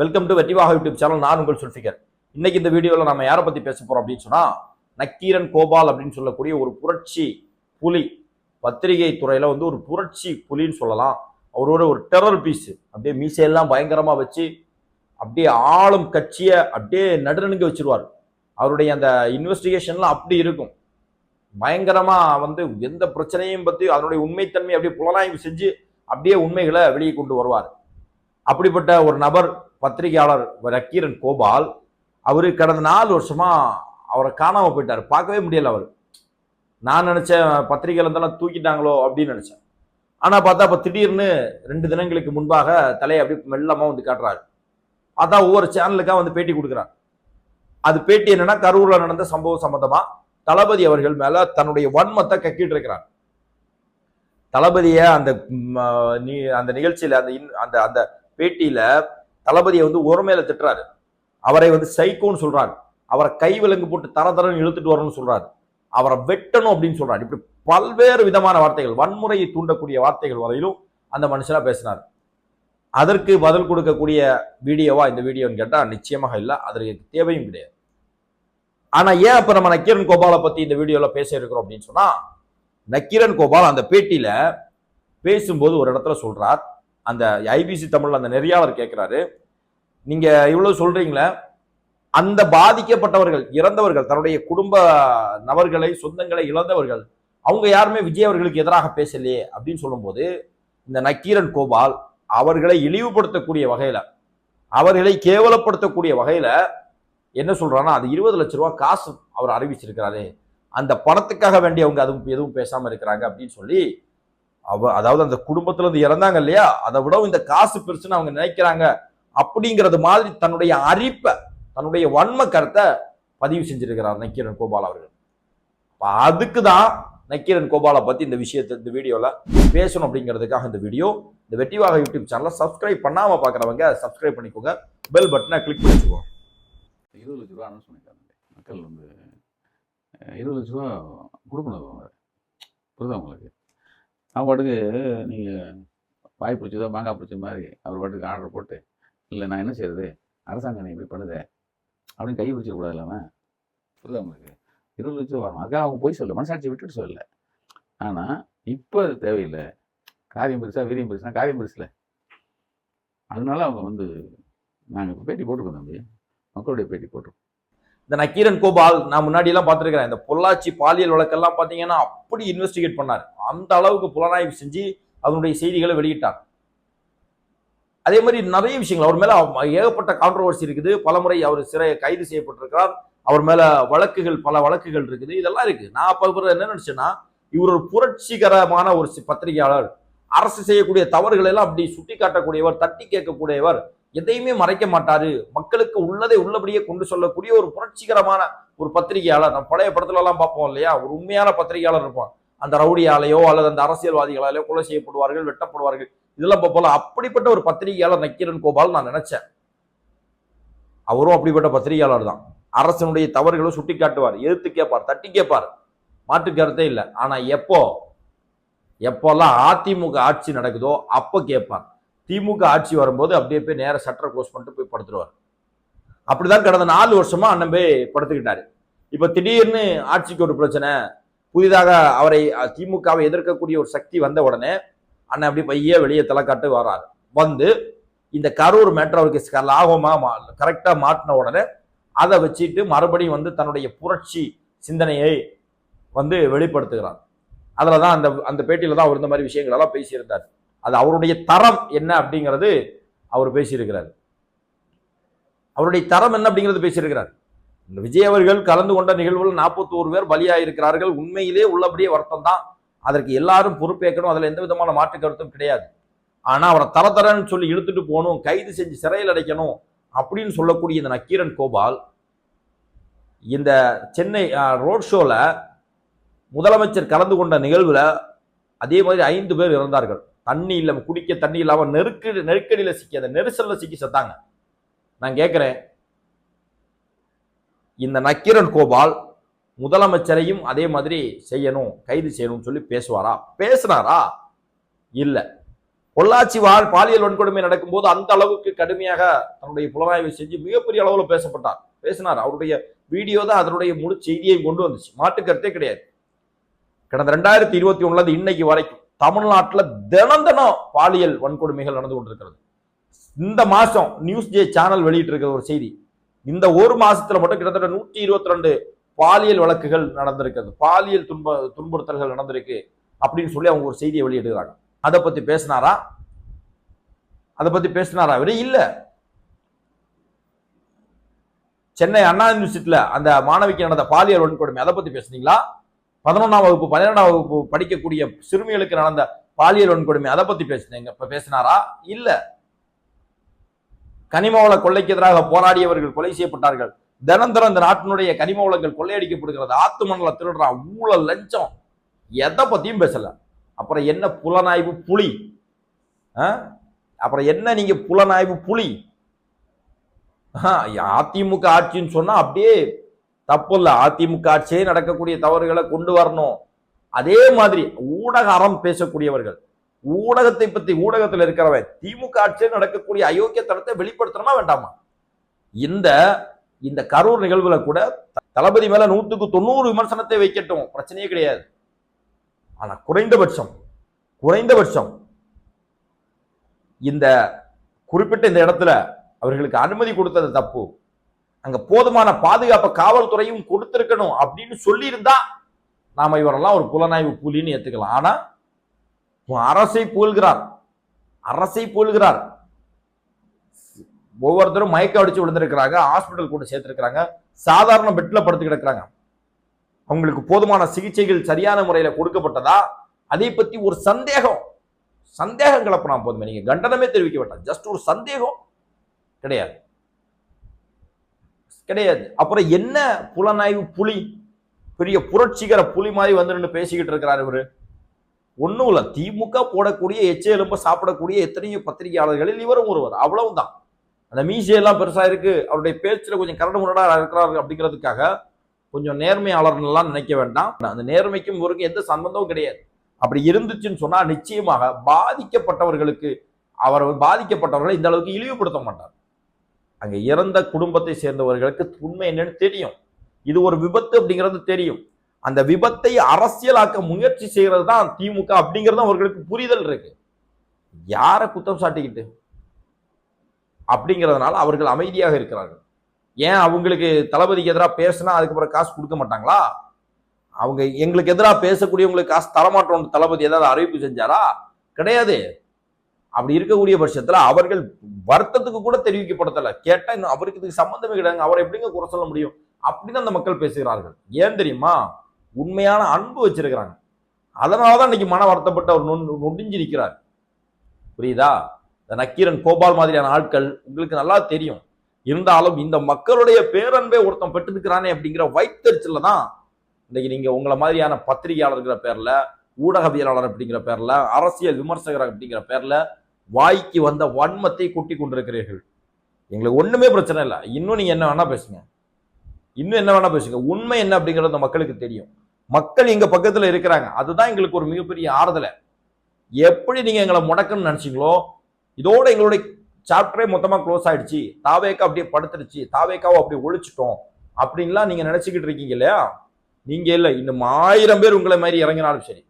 Welcome to வெற்றிவாக YouTube channel நான் உங்கள் சுல்ஃபிகர் இன்னைக்கு இந்த வீடியோவில் நம்ம யாரை பற்றி பேச போகிறோம் அப்படின்னு சொன்னால் நக்கீரன் கோபால் அப்படின்னு சொல்லக்கூடிய ஒரு புரட்சி புலி பத்திரிகை துறையில் வந்து ஒரு புரட்சி புலின்னு சொல்லலாம். அவரோட ஒரு டெரர் பீஸு அப்படியே மீசையெல்லாம் பயங்கரமாக வச்சு அப்படியே ஆளும் கட்சியை அப்படியே நடுநடுங்க வச்சிருவார். அவருடைய அந்த இன்வெஸ்டிகேஷன்லாம் அப்படி இருக்கும். பயங்கரமாக வந்து எந்த பிரச்சனையும் பற்றி அதனுடைய உண்மைத்தன்மை அப்படியே புலனாய்வு செஞ்சு அப்படியே உண்மைகளை வெளியே கொண்டு வருவார். அப்படிப்பட்ட ஒரு நபர் பத்திரிகையாளர் ரக்கீரன் கோபால் அவர் கடந்த நாலு வருஷமாக அவரை காணாமல் போயிட்டார். பார்க்கவே முடியல அவர். நான் நினச்சேன் பத்திரிகையில் இருந்தாலும் தூக்கிட்டாங்களோ அப்படின்னு நினச்சேன். ஆனால் பார்த்தா இப்போ திடீர்னு ரெண்டு தினங்களுக்கு முன்பாக தலையை அப்படியே மெல்லமாக வந்து காட்டுறாரு. பார்த்தா ஒவ்வொரு சேனலுக்காக வந்து பேட்டி கொடுக்குறார். அது பேட்டி என்னன்னா கரூரில் நடந்த சம்பவம் சம்மந்தமாக தளபதி அவர்கள் மேலே தன்னுடைய வன்மத்தை கக்கிட்டு இருக்கிறார். தளபதியை அந்த நீ அந்த நிகழ்ச்சியில் அந்த இன்- அந்த அந்த பேட்டியில் தளபதியை வந்து ஒருமையில திட்டுறாரு. அவரை வந்து சைக்கோன்னு சொல்றாரு அவரை கை விலங்கு போட்டு தர தரன்னு இழுத்துட்டு வரணும்னு சொல்றாரு. அவரை வெட்டணும் அப்படின்னு சொல்றாரு. இப்படி பல்வேறு விதமான வார்த்தைகள் வன்முறையை தூண்டக்கூடிய வார்த்தைகள் வரையிலும் அந்த மனுஷனா பேசினார் அதற்கு பதில் கொடுக்கக்கூடிய வீடியோவா இந்த வீடியோன்னு கேட்டால் நிச்சயமாக இல்லை. அதற்கு தேவையும் கிடையாது. ஆனா ஏன் அப்போ நம்ம நக்கீரன் கோபாலை பத்தி இந்த வீடியோல பேச இருக்கிறோம் அப்படின்னு சொன்னா நக்கீரன் கோபால் அந்த பேட்டியில பேசும்போது ஒரு இடத்துல சொல்றார். அந்த ஐபிசி தமிழ் அந்த நெறைய அவர் கேட்குறாரு நீங்க இவ்வளவு சொல்றீங்களே அந்த பாதிக்கப்பட்டவர்கள் இறந்தவர்கள் தன்னுடைய குடும்ப நபர்களை சொந்தங்களை இழந்தவர்கள் அவங்க யாருமே விஜய் அவர்களுக்கு எதிராக பேசலையே அப்படின்னு சொல்லும்போது இந்த நக்கீரன் கோபால் அவர்களை இழிவுபடுத்தக்கூடிய வகையில் அவர்களை கேவலப்படுத்தக்கூடிய வகையில் என்ன சொல்கிறான்னா அது இருபது லட்ச ரூபா காசு அவர் அறிவிச்சிருக்கிறாரு. அந்த பணத்துக்காக வேண்டி அவங்க அதுவும் எதுவும் பேசாமல் இருக்கிறாங்க அப்படின்னு சொல்லி அவ அதாவது அந்த குடும்பத்துல இருந்து இறந்தாங்க இல்லையா? அதை விடவும் இந்த காசு பெருசுன்னு அவங்க நினைக்கிறாங்க. அப்படிங்கிறது மாதிரி தன்னுடைய அரிப்பை தன்னுடைய வன்ம கருத்தை பதிவு செஞ்சிருக்கிறார் நக்கீரன் கோபால் அவர்கள். அதுக்கு தான் நக்கீரன் கோபாலை பத்தி இந்த விஷயத்தை இந்த வீடியோல பேசணும் அப்படிங்கிறதுக்காக இந்த வீடியோ. இந்த வெட்டிவாக யூடியூப் சேனலை சப்ஸ்கிரைப் பண்ணாம பாக்குறவங்க சப்ஸ்கிரைப் பண்ணிக்கோங்க. பெல் பட்டனை கிளிக் பண்ணி வச்சுக்கோங்க இருபது லட்ச ரூபா அனௌன்ஸ் மக்கள் வந்து இருபது லட்ச ரூபா கொடுக்கணும் அவங்க புரியுதா உங்களுக்கு? அவன் பாட்டுக்கு நீங்கள் வாய் பிடிச்சதோ மாங்காய் பிடிச்ச மாதிரி அவர் பாட்டுக்கு ஆர்டர் போட்டு இல்லை நான் என்ன செய்யறது அரசாங்கம் நீ இப்படி பண்ணுதே? அப்படின்னு கை பிடிச்சிடக்கூடாது இல்லாமல் புரியுதா உங்களுக்கு? இருபது லட்ச வரணும். அதுக்காக அவங்க போய் சொல்ல. மனசாட்சி விட்டுட்டு சொல்லல. ஆனால் இப்போ அது தேவையில்லை. காரியம் பெருசா வீரியம் பெருசுனா காரியம் பெருசில். அதனால அவங்க வந்து நாங்கள் இப்போ பேட்டி போட்டுருக்கோம் தம்பி. மக்களுடைய பேட்டி போட்டிருக்கோம். இந்த நக்கீரன் கோபால் நான் முன்னாடி எல்லாம் பார்த்திருக்கிறேன். இந்த பொள்ளாச்சி பாலியல் வழக்கெல்லாம் பார்த்தீங்கன்னா அப்படி இன்வெஸ்டிகேட் பண்ணார். அந்த அளவுக்கு புலனாய்வு செஞ்சு அதனுடைய செய்திகளை வெளியிட்டார். அதே மாதிரி நிறைய விஷயங்கள். அவர் மேலே ஏகப்பட்ட கான்ட்ரவர்சி இருக்குது. பலமுறை அவர் சிறை கைது செய்யப்பட்டிருக்கிறார். அவர் மேலே வழக்குகள் பல வழக்குகள் இருக்குது. இதெல்லாம் இருக்குது நான் அப்போ என்ன நினைச்சேன்னா இவர் ஒரு புரட்சிகரமான ஒரு சி- பத்திரிகையாளர். அரசு செய்யக்கூடிய தவறுகளை எல்லாம் அப்படி சுட்டி காட்டக்கூடியவர் தட்டி கேட்கக்கூடியவர். எதையுமே மறைக்க மாட்டாரு. மக்களுக்கு உள்ளதை உள்ளபடியே கொண்டு சொல்லக்கூடிய ஒரு புரட்சிகரமான ஒரு பத்திரிகையாளர். நம்ம பழைய படத்துல எல்லாம் பார்ப்போம் இல்லையா? ஒரு உண்மையான பத்திரிகையாளர் இருப்பான். அந்த ரவுடியாலேயோ அல்லது அந்த அரசியல்வாதிகளாலேயோ கொலை செய்யப்படுவார்கள் வெட்டப்படுவார்கள். இதெல்லாம் போல அப்படிப்பட்ட ஒரு பத்திரிகையாளர் நக்கீரன் கோபால் நான் நினைச்சேன். அவரும் அப்படிப்பட்ட பத்திரிகையாளர் தான். அரசனுடைய தவறுகளை சுட்டி காட்டுவார் எதிர்த்து கேட்பார் தட்டி கேட்பார். மாற்று கருத்தே இல்லை. ஆனா எப்போ எப்போல்லாம் அதிமுக ஆட்சி நடக்குதோ அப்போ கேட்பார். திமுக ஆட்சி வரும்போது அப்படியே போய் நேர சட்டரை க்ளோஸ் பண்ணிட்டு போய் படுத்துருவார். அப்படிதான் கடந்த நாலு வருஷமா அண்ணன் போய் படுத்துக்கிட்டாரு. இப்ப திடீர்னு ஆட்சிக்கு ஒரு பிரச்சனை புதிதாக அவரை திமுகவை எதிர்க்கக்கூடிய ஒரு சக்தி வந்த உடனே அண்ணன் அப்படி பையே வெளியே தலை காட்டு வராரு. வந்து இந்த கரூர் மேட்டர் அவருக்கு க- கரெக்டாக மாட்டின உடனே அதை வச்சுட்டு மறுபடியும் வந்து தன்னுடைய புரட்சி சிந்தனையை வந்து வெளிப்படுத்துகிறார். அதில் தான் அந்த அந்த பேட்டியில் தான் அவர் இந்த மாதிரி விஷயங்களெல்லாம் பேசியிருந்தார். அது அவருடைய தரம் என்ன அப்படிங்கிறது அவர் பேசியிருக்கிறார். அவருடைய தரம் என்ன அப்படிங்கிறது பேசியிருக்கிறார். இந்த விஜய் அவர்கள் கலந்து கொண்ட நிகழ்வுகள் 41 பேர் பலியாயிருக்கிறார்கள். உண்மையிலே உள்ளபடியே வருத்தம் தான் அதற்கு எல்லாரும் பொறுப்பேற்கணும். அதில் எந்த விதமான மாற்று கருத்தும் கிடையாது. ஆனால் அவரை தர தரன்னு சொல்லி இழுத்துட்டு போகணும் கைது செஞ்சு சிறையில் அடைக்கணும் அப்படின்னு சொல்லக்கூடிய இந்த நக்கீரன் கோபால் இந்த சென்னை ரோட் ஷோவில் முதலமைச்சர் கலந்து கொண்ட நிகழ்வில் அதே மாதிரி ஐந்து பேர் இறந்தார்கள். தண்ணி இல்லாமல் குடிக்க தண்ணி இல்லாமல் நெருக்கடி நெருக்கடியில் சிக்கி அந்த நெரிசலில் சிக்கி செத்தாங்க. நான் கேட்குறேன் இந்த நக்கீரன் கோபால் முதலமைச்சரையும் அதே மாதிரி செய்யணும் கைது செய்யணும்னு சொல்லி பேசுவாரா? பேசினாரா? இல்லை. பொள்ளாச்சி வாழ் பாலியல் வன்கொடுமை நடக்கும்போது அந்த அளவுக்கு கடுமையாக தன்னுடைய புலனாய்வை செஞ்சு மிகப்பெரிய அளவில் பேசப்பட்டார். பேசினார். அவருடைய வீடியோ தான் அதனுடைய முழு செய்தியை கொண்டு வந்துச்சு. மாட்டுக்கருத்தே கிடையாது. கடந்த ரெண்டாயிரத்தி இருபத்தி ஒண்ணுல இருந்து இன்னைக்கு வரைக்கும் தமிழ்நாட்டில் தினம் தினம் பாலியல் வன்கொடுமைகள் நடந்து கொண்டிருக்கிறது. இந்த மாசம் நியூஸ் ஜே சேனல் வெளியிட்டு இருக்கிற ஒரு செய்தி இந்த ஒரு மாசத்துல மட்டும் கிட்டத்தட்ட நூற்றி இருபத்தி ரெண்டு பாலியல் வழக்குகள் நடந்திருக்கிறது. பாலியல் துன்ப துன்புறுத்தல்கள் நடந்திருக்கு அப்படின்னு சொல்லி அவங்க ஒரு செய்தியை வெளியிடுகிறாங்க அதை பத்தி பேசினாரா? அதை பத்தி பேசினாரா? அவரு இல்ல. சென்னை அண்ணா யூனிவர்சிட்டியில அந்த மாணவிக்கு நடந்த பாலியல் வன்கொடுமை அதை பத்தி பேசுனீங்களா? பதினொன்றாம் வகுப்பு பன்னிரெண்டாம் வகுப்பு படிக்கக்கூடிய சிறுமிகளுக்கு நடந்த பாலியல் வன்கொடுமை அதை பத்தி பேசுனீங்க இப்ப பேசினாரா? இல்ல. கனிம வள கொள்ளைக்கு எதிராக போராடியவர்கள் கொலை செய்யப்பட்டார்கள். தினந்தரம் இந்த நாட்டினுடைய கனிம வளங்கள் கொள்ளையடிக்கப்படுகிறது. ஆத்து மணல திருடுறான் ஊழல் லஞ்சம். எதை பத்தியும் பேசல. அப்புறம் என்ன புலனாய்வு புலி? ஆ? அப்புறம் என்ன நீங்க புலனாய்வு புலி? அதிமுக ஆட்சின்னு சொன்னா அப்படியே தப்பு இல்லை அதிமுக ஆட்சியே நடக்கக்கூடிய தவறுகளை கொண்டு வரணும். அதே மாதிரி ஊடக அறம் பேசக்கூடியவர்கள் ஊடகத்தை பத்தி ஊடகத்தில் இருக்கிறவன் திமுக ஆட்சியில் நடக்கக்கூடிய அயோக்கியத்தனத்தை வெளிப்படுத்தணுமா வேண்டாமா? இந்த இந்த கரூர் நிகழ்வுல கூட தளபதி மேல நூத்துக்கு தொண்ணூறு விமர்சனத்தை வைக்கட்டும் பிரச்சனையே கிடையாது. ஆனா குறைந்தபட்சம் குறைந்தபட்சம் இந்த குறிப்பிட்ட இந்த இடத்துல அவர்களுக்கு அனுமதி கொடுத்தது தப்பு. அங்க போதுமான பாதுகாப்பை காவல்துறையும் கொடுத்திருக்கணும் அப்படின்னு சொல்லியிருந்தா நாம இவரெல்லாம் ஒரு புலனாய்வு புலின்னு ஏத்துக்கலாம். ஆனா அரசை புகழ்கிறார் அரசை புகழ்கிறார் ஒவ்வொருத்தரும் மயக்க அடிச்சு விழுந்திருக்கிறாங்க ஹாஸ்பிட்டல் கொண்டு சேர்த்திருக்கிறாங்க சாதாரண பெட்ல படுத்து கிடக்குறாங்க. அவங்களுக்கு போதுமான சிகிச்சைகள் சரியான முறையில கொடுக்கப்பட்டதா? அதை பத்தி ஒரு சந்தேகம். சந்தேகம் கிளப்பினா போதுமே. நீங்க கண்டனமே தெரிவிக்க வேண்டாம். ஜஸ்ட் ஒரு சந்தேகம் கிடையாது. கிடையாது. அப்புறம் என்ன புலனாய்வு புலி? பெரிய புரட்சிகர புலி மாதிரி வந்து நின்று பேசிக்கிட்டு இருக்கிறார் இவர். ஒன்றும் இல்லை. திமுக போடக்கூடிய எச்ச எலும்ப சாப்பிடக்கூடிய எத்தனையோ பத்திரிகையாளர்களில் இவரும் ஒருவர். அவ்வளவுதான். அந்த மீசையெல்லாம் பெருசாக இருக்கு. அவருடைய பேச்சில் கொஞ்சம் கரடு முரடாக இருக்கிறாரு அப்படிங்கிறதுக்காக கொஞ்சம் நேர்மையாளர்லாம் நினைக்க வேண்டாம். அந்த நேர்மைக்கும் இவருக்கும் எந்த சம்பந்தமும் கிடையாது. அப்படி இருந்துச்சுன்னு சொன்னால் நிச்சயமாக பாதிக்கப்பட்டவர்களுக்கு அவர் பாதிக்கப்பட்டவர்களை இந்த அளவுக்கு இழிவுபடுத்த மாட்டார். அங்கே இறந்த குடும்பத்தை சேர்ந்தவர்களுக்கு உண்மை என்னன்னு தெரியும். இது ஒரு விபத்து அப்படிங்கிறது தெரியும். அந்த விபத்தை அரசியலாக்க முயற்சி செய்கிறது தான் திமுக அப்படிங்கிறது அவர்களுக்கு புரிதல் இருக்கு. யாரை குத்தம் சாட்டிக்கிட்டு? அப்படிங்கிறதுனால அவர்கள் அமைதியாக இருக்கிறார்கள். ஏன் அவங்களுக்கு தளபதிக்கு எதிராக பேசினா அதுக்கப்புறம் காசு கொடுக்க மாட்டாங்களா? அவங்க எங்களுக்கு எதிராக பேசக்கூடியவங்களுக்கு காசு தரமாட்டோம் தளபதி ஏதாவது அறிவிப்பு செஞ்சாரா? கிடையாது. அப்படி இருக்கக்கூடிய பட்சத்தில் அவர்கள் வருத்தத்துக்கு கூட தெரிவிக்கப்படல கேட்டால் இன்னும் அவருக்கு இதுக்கு சம்மந்தமே கிடையாது. அவரை எப்படிங்க குறை சொல்ல முடியும்? அப்படின்னு அந்த மக்கள் பேசுகிறார்கள். ஏன் தெரியுமா? உண்மையான அன்பு வச்சிருக்கிறாங்க. அதனாலதான் இன்னைக்கு மன வருத்தப்பட்டு அவர் நொடிஞ்சிருக்கிறார். நொடிஞ்சு புரியுதா? இந்த நக்கீரன் கோபால் மாதிரியான ஆட்கள் உங்களுக்கு நல்லா தெரியும். இருந்தாலும் இந்த மக்களுடைய பேரன்பை ஒருத்தன் பெற்றிருக்கிறானே அப்படிங்கிற வைத்தறிச்சல தான் இன்னைக்கு நீங்க உங்களை மாதிரியான பத்திரிகையாளர்கிற பேர்ல ஊடகவியலாளர் அப்படிங்கிற பேர்ல அரசியல் விமர்சகர் அப்படிங்கிற பேர்ல வாய்க்கு வந்த வன்மத்தை கூட்டி கொண்டிருக்கிறீர்கள். எங்களுக்கு ஒன்றுமே பிரச்சனை இல்லை. இன்னும் நீங்கள் என்ன வேணால் பேசுங்க. இன்னும் என்ன வேணால் பேசுங்க. உண்மை என்ன அப்படிங்கிறது மக்களுக்கு தெரியும். மக்கள் எங்கள் பக்கத்தில் இருக்கிறாங்க. அதுதான் எங்களுக்கு ஒரு மிகப்பெரிய ஆறுதலை. எப்படி நீங்கள் எங்களை முடக்கணும்னு நினச்சிங்களோ இதோட எங்களுடைய சாப்டரே மொத்தமாக க்ளோஸ் ஆயிடுச்சு. தாவேக்கா அப்படியே படுத்துருச்சு. தாவேக்காவை அப்படியே ஒழிச்சிட்டோம். அப்படின்லாம் நீங்கள் நினச்சிக்கிட்டு இருக்கீங்க இல்லையா? நீங்கள் இல்லை. இன்னும் ஆயிரம் பேர் உங்களை மாதிரி இறங்கினாலும் சரி.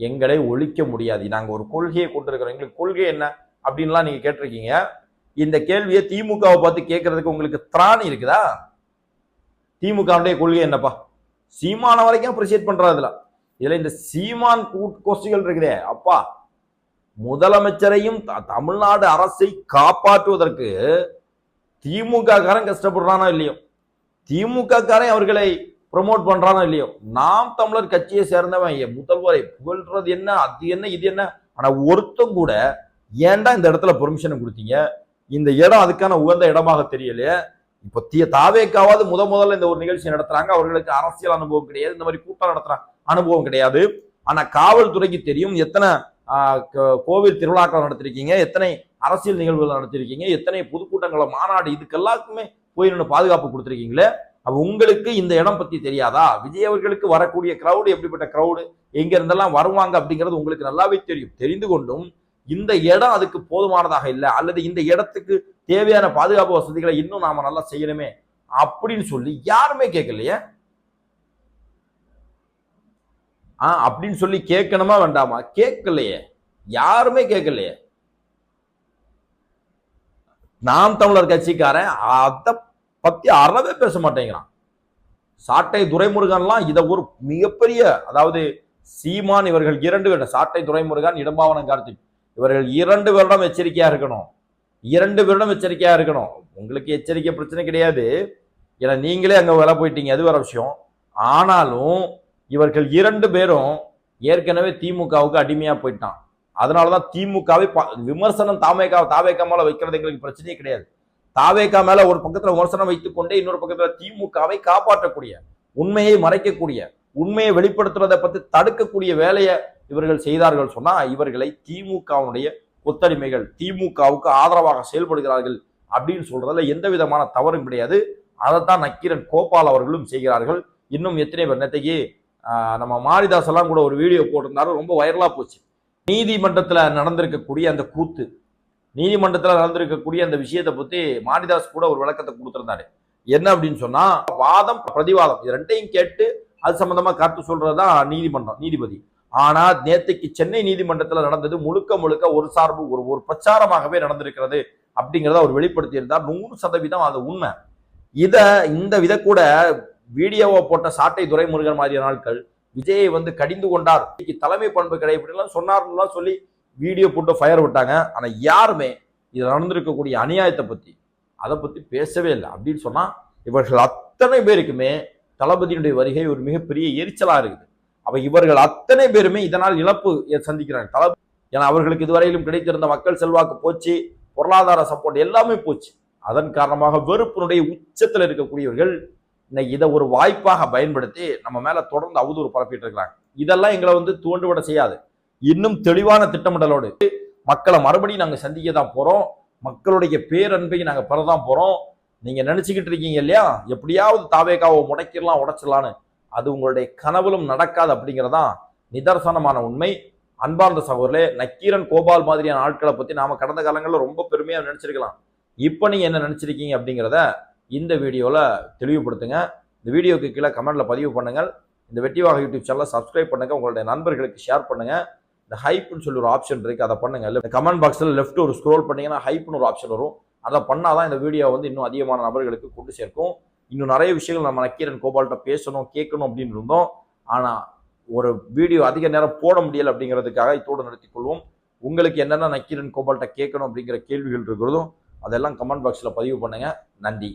எங்களை ஒழிக்க முடியாது. நாங்கள் ஒரு கொள்கையை கொண்டிருக்கிறோம். எங்களுக்கு கொள்கை என்ன அப்படின்லாம் நீங்கள் கேட்டிருக்கீங்க. இந்த கேள்வியை திமுகவை பார்த்து கேட்கறதுக்கு உங்களுக்கு திராணி இருக்குதா? திமுகவுடைய கொள்கை என்னப்பா? சீமான வரைக்கும் அப்ரிசியேட் பண்ணுறா இதில் இதில் இந்த சீமான் கூட்டு கோஷ்டிகள் இருக்குதே. அப்பா முதலமைச்சரையும் த- தமிழ்நாடு அரசை காப்பாற்றுவதற்கு திமுக காரன் கஷ்டப்படுறானோ இல்லையோ? திமுக காரன் அவர்களை ப்ரொமோட் பண்றானோ இல்லையோ? நாம் தமிழர் கட்சியை சேர்ந்தவன் என் முதல்வரை புகழ்றது என்ன? அது என்ன? இது என்ன? ஆனா ஒருத்தம் கூட ஏன்டா இந்த இடத்துல பெர்மிஷன் கொடுத்தீங்க? இந்த இடம் அதுக்கான உகந்த இடமாக தெரியலையே. இப்போ தீ தாவேக்காவது முத முதல்ல இந்த ஒரு நிகழ்ச்சி நடத்துறாங்க. அவர்களுக்கு அரசியல் அனுபவம் கிடையாது. இந்த மாதிரி கூட்டம் நடத்துற அனுபவம் கிடையாது. ஆனா காவல்துறைக்கு தெரியும் எத்தனை கோவில் திருவிழாக்கள் நடத்திருக்கீங்க எத்தனை அரசியல் நிகழ்வுகள் நடத்திருக்கீங்க எத்தனை பொதுக்கூட்டங்களை மாநாடு இதுக்கெல்லாத்துக்குமே போய் நின்று பாதுகாப்பு கொடுத்துருக்கீங்களே? அப்போ உங்களுக்கு இந்த இடம் பத்தி தெரியாதா? விஜய் அவர்களுக்கு வரக்கூடிய கிரவுடு எப்படிப்பட்ட க்ரௌடு எங்க இருந்தெல்லாம் வருவாங்க அப்படிங்கிறது உங்களுக்கு நல்லாவே தெரியும். தெரிந்து கொண்டும் இந்த இடம் அதுக்கு போதுமானதாக இல்லை அல்லது இந்த இடத்துக்கு தேவையான பாதுகாப்பு வசதிகளை இன்னும் நாம நல்லா செய்யணுமே அப்படின்னு சொல்லி யாருமே கேட்கலையே? ஆ அப்படின்னு சொல்லி கேட்கணுமா வேண்டாமா? கேட்கலையே. யாருமே கேட்கலையே. நாம் தமிழர் கட்சிக்காரன் அதை பற்றி அறவே பேச மாட்டேங்கிறான். சாட்டை துரைமுருகன்லாம் இதை ஒரு மிகப்பெரிய அதாவது சீமான் இவர்கள் இரண்டு வருடம் சாட்டை துரைமுருகன் இடம்பாவனம் கார்த்திக். இவர்கள் இரண்டு வருடம் எச்சரிக்கையாக இருக்கணும். இரண்டு வருடம் எச்சரிக்கையாக இருக்கணும். உங்களுக்கு எச்சரிக்கை பிரச்சனை கிடையாது. ஏன்னா நீங்களே அங்கே வேலை போயிட்டீங்க. அது வேற விஷயம். ஆனாலும் இவர்கள் இரண்டு பேரும் ஏற்கனவே திமுகவுக்கு அடிமையாக போயிட்டான். அதனாலதான் திமுகவை விமர்சனம் தாமேக்கா தாவேக்கா மேலே வைக்கிறது எங்களுக்கு பிரச்சனையே கிடையாது. தாவேக்கா மேல ஒரு பக்கத்துல விமர்சனம் வைத்துக் கொண்டே இன்னொரு பக்கத்துல திமுகவை காப்பாற்றக்கூடிய உண்மையை மறைக்கக்கூடிய உண்மையை வெளிப்படுத்துறதை பத்தி தடுக்கக்கூடிய வேலையை இவர்கள் செய்தார்கள் சொன்னா இவர்களை திமுகவுடைய கொத்தடிமைகள் திமுகவுக்கு ஆதரவாக செயல்படுகிறார்கள் அப்படின்னு சொல்றதுல எந்த விதமான தவறும் கிடையாது. அதைத்தான் நக்கீரன் கோபால் அவர்களும் செய்கிறார்கள். இன்னும் எத்தனை பேர்? நேத்தைக்கு நம்ம மாரிதாஸ் எல்லாம் கூட ஒரு வீடியோ போட்டிருந்தாரு. ரொம்ப வைரலா போச்சு. நீதிமன்றத்துல நடந்திருக்கக்கூடிய அந்த கூத்து நீதிமன்றத்தில் நடந்திருக்கக்கூடிய அந்த விஷயத்தை பற்றி மாரிதாஸ் கூட ஒரு விளக்கத்தை கொடுத்துருந்தாரு. என்ன அப்படின்னு சொன்னால் வாதம் பிரதிவாதம் இது ரெண்டையும் கேட்டு அது சம்மந்தமாக கருத்து சொல்கிறது தான் நீதிமன்றம் நீதிபதி. ஆனால் நேற்றுக்கு சென்னை நீதிமன்றத்தில் நடந்தது முழுக்க முழுக்க ஒரு சார்பு ஒரு ஒரு பிரச்சாரமாகவே நடந்திருக்கிறது அப்படிங்கிறத அவர் வெளிப்படுத்தி இருந்தார் நூறு சதவீதம் அது உண்மை. இதை இந்த வித கூட வீடியோவை போட்ட சாட்டை துரைமுருகன் மாதிரியான நாட்கள் விஜயை வந்து கடிந்து கொண்டார். தலைமை பண்பு கிடையாது சொன்னார்லாம் சொல்லி வீடியோ போட்டு ஃபயர் விட்டாங்க. ஆனால் யாருமே இதில் நடந்திருக்கக்கூடிய அநியாயத்தை பற்றி அதை பற்றி பேசவே இல்லை. அப்படின்னு சொன்னால் இவர்கள் அத்தனை பேருக்குமே தளபதியினுடைய வருகை ஒரு மிகப்பெரிய எரிச்சலாக இருக்குது. அப்போ இவர்கள் அத்தனை பேருமே இதனால் இழப்பு சந்திக்கிறாங்க. தளபதி ஏன்னா அவர்களுக்கு இதுவரையிலும் கிடைத்திருந்த மக்கள் செல்வாக்கு போச்சு பொருளாதார சப்போர்ட் எல்லாமே போச்சு. அதன் காரணமாக வெறுப்பினுடைய உச்சத்தில் இருக்கக்கூடியவர்கள் இன்னைக்கு இதை ஒரு வாய்ப்பாக பயன்படுத்தி நம்ம மேலே தொடர்ந்து அவதூறு பரப்பிட்டு இருக்கிறாங்க. இதெல்லாம் எங்களை வந்து தூண்டுவிட செய்யாது. இன்னும் தெளிவான திட்டமிடலோடு மக்களை மறுபடியும் நாங்கள் சந்திக்க தான் போகிறோம் மக்களுடைய பேரன்பை நாங்க பெறதான் போகிறோம் நீங்கள் நினச்சிக்கிட்டு இருக்கீங்க இல்லையா? எப்படியாவது தாவேக்காவை முடக்கிடலாம் உடைச்சிடலான்னு அது உங்களுடைய கனவிலும் நடக்காது அப்படிங்கிறதான் நிதர்சனமான உண்மை. அன்பார்ந்த சகோதரே நக்கீரன் கோபால் மாதிரியான ஆட்களை பற்றி நாம கடந்த காலங்களில் ரொம்ப பெருமையாக நினச்சிருக்கலாம். இப்போ நீங்கள் என்ன நினச்சிருக்கீங்க அப்படிங்கிறத இந்த வீடியோவில் தெளிவுபடுத்துங்க. இந்த வீடியோக்கு கீழே கமெண்டில் பதிவு பண்ணுங்கள். இந்த வெட்டிவாக யூடியூப் சேனலை சப்ஸ்கிரைப் பண்ணுங்கள் உங்களுடைய நண்பர்களுக்கு ஷேர் பண்ணுங்கள் இந்த ஹைப்னு சொல்லி ஒரு ஆப்ஷன் இருக்குது அதை பண்ணுங்க. இல்லை கமெண்ட் பாக்ஸில் லெஃப்ட் ஒரு ஸ்க்ரோல் பண்ணிங்கன்னா ஹைப்னு ஒரு ஆப்ஷன் வரும். அதை பண்ணாதான் இந்த வீடியோ வந்து இன்னும் அதிகமான நபர்களுக்கு கொண்டு சேர்க்கும். இன்னும் நிறைய விஷயங்கள் நம்ம நக்கீரன் கோபால்கிட்ட பேசணும் கேட்கணும் அப்படின்னு இருந்தோம். ஆனால் ஒரு வீடியோ அதிக நேரம் போட முடியலை அப்படிங்கிறதுக்காக இதோடு நடத்தி கொள்வோம். உங்களுக்கு என்னென்ன நக்கீரன் கோபால்கிட்ட கேட்கணும் அப்படிங்கிற கேள்விகள் இருக்கிறதும் அதெல்லாம் கமெண்ட் பாக்ஸில் பதிவு பண்ணுங்கள் நன்றி.